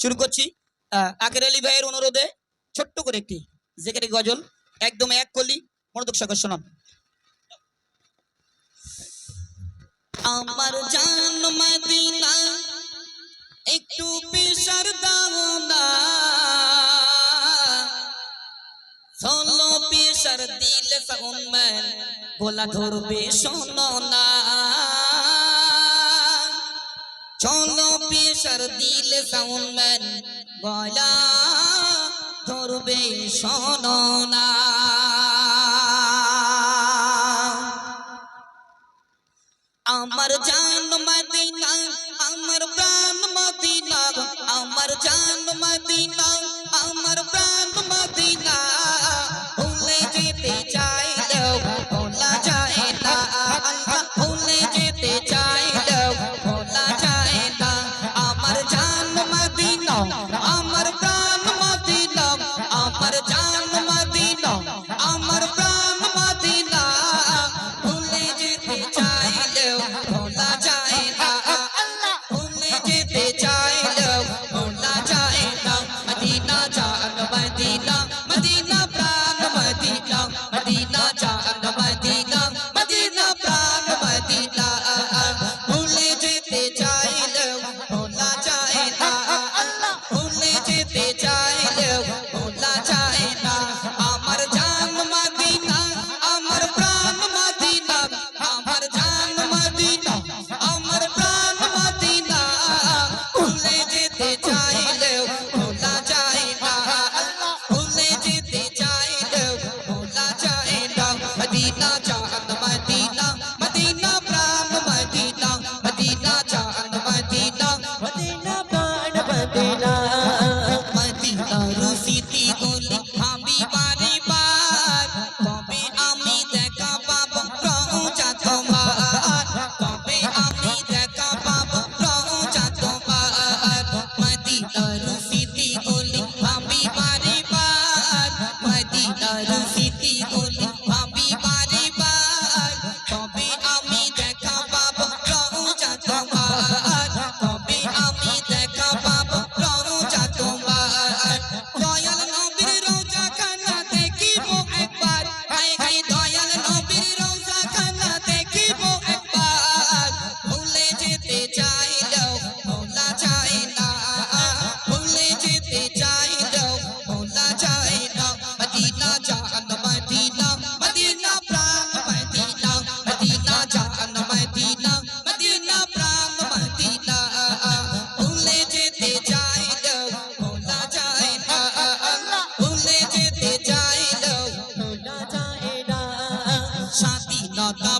শুরু করছি। আকের আলী ভাইয়ের অনুরোধে ছোট্ট করে একটি জেকের গজল, একদম এক কলি মনোদক সাগর শোনান। আমার জান মদিনা, একটু পেশার দাও না সলো পেশার দিল মান গোলা ধরবে শোনো না। চল সর্দিল সাউন্ডম্যান গলা ধরবে শোনা আমার জান তবে আমি দেখা পাবো আমি দেখা পাবো রওজা তোমার। দয়াল নবীর রওজা খানা দেখিব যেতে চাই দাও, ভোলা চাই যেতে চাই দাও, ভোলা চাই স্বাধীনতা